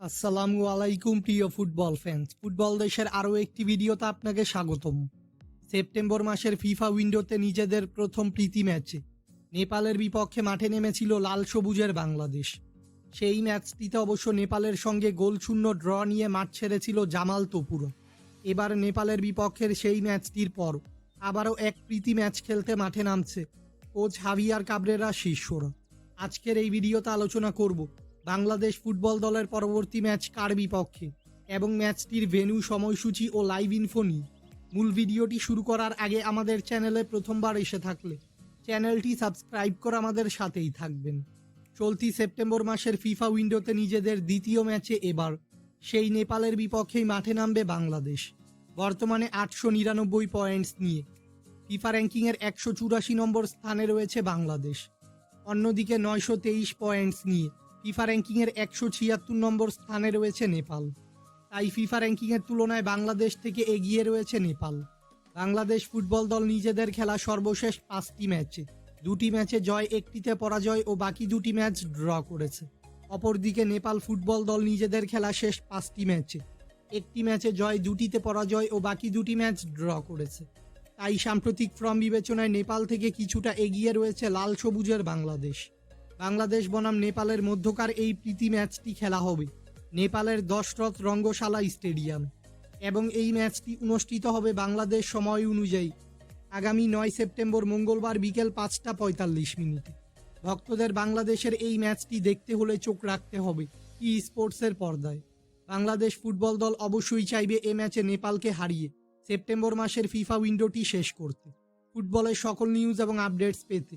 আসসালামু আলাইকুম, প্রিয় ফুটবল ফ্যান্স ফুটবল দেশের আরও একটি ভিডিওতে আপনাকে স্বাগতম। সেপ্টেম্বর মাসের ফিফা উইন্ডোতে নিজেদের প্রথম প্রীতি ম্যাচে। নেপালের বিপক্ষে মাঠে নেমেছিল লাল সবুজের বাংলাদেশ। সেই ম্যাচটিতে অবশ্য নেপালের সঙ্গে গোলশূন্য ড্র নিয়ে মাঠ ছেড়েছিল জামাল তপুরা। এবার নেপালের বিপক্ষের সেই ম্যাচটির পর আবারও এক প্রীতি ম্যাচ খেলতে মাঠে নামছে কোচ হাভিয়ার কাবরেরা শিষ্যরা আজকের এই ভিডিওতে আলোচনা করব বাংলাদেশ ফুটবল দলের পরবর্তী ম্যাচ কার বিপক্ষে? এবং ম্যাচটির ভেন্যু সময়সূচি ও লাইভ ইনফো নিয়ে। মূল ভিডিওটি শুরু করার আগে আমাদের চ্যানেলে প্রথমবার এসে থাকলে, চ্যানেলটি সাবস্ক্রাইব করে আমাদের সাথেই থাকবেন। চলতি সেপ্টেম্বর মাসের ফিফা উইন্ডোতে নিজেদের দ্বিতীয় ম্যাচে এবার, সেই নেপালের বিপক্ষেই মাঠে নামবে বাংলাদেশ। বর্তমানে আটশো নিরানব্বই পয়েন্টস নিয়ে। ফিফা র্যাঙ্কিংয়ের একশো চুরাশি নম্বর স্থানে রয়েছে বাংলাদেশ। অন্যদিকে নয়শো তেইশ পয়েন্টস নিয়ে। ফিফা র্যাঙ্কিংয়ের একশো ছিয়াত্তর নম্বর স্থানে রয়েছে নেপাল। তাই ফিফা র্যাঙ্কিংয়ের তুলনায় বাংলাদেশ থেকে এগিয়ে রয়েছে নেপাল। বাংলাদেশ ফুটবল দল নিজেদের খেলা সর্বশেষ পাঁচটি ম্যাচে। দুটি ম্যাচে জয়, একটিতে পরাজয় ও বাকি দুটি ম্যাচ ড্র করেছে। অপরদিকে নেপাল ফুটবল দল নিজেদের খেলা শেষ পাঁচটি ম্যাচে। একটি ম্যাচে জয়, দুটিতে পরাজয় ও বাকি দুটি ম্যাচ ড্র করেছে। তাই সাম্প্রতিক ফর্ম বিবেচনায় নেপাল থেকে কিছুটা এগিয়ে রয়েছে লাল সবুজের বাংলাদেশ। বাংলাদেশ বনাম নেপালের মধ্যকার এই প্রীতি ম্যাচটি খেলা হবে। নেপালের দশরথ রঙ্গশালা স্টেডিয়াম। এবং এই ম্যাচটি অনুষ্ঠিত হবে বাংলাদেশ সময় অনুযায়ী আগামী নয় সেপ্টেম্বর মঙ্গলবার বিকেল পাঁচটা পঁয়তাল্লিশ মিনিটে। ভক্তদের বাংলাদেশের এই ম্যাচটি দেখতে হলে চোখ রাখতে হবে ই স্পোর্টসের পর্দায়। বাংলাদেশ ফুটবল দল অবশ্যই চাইবে এ ম্যাচে নেপালকে হারিয়ে সেপ্টেম্বর মাসের ফিফা উইন্ডোটি শেষ করতে। ফুটবলের সকল নিউজ এবং আপডেটস পেতে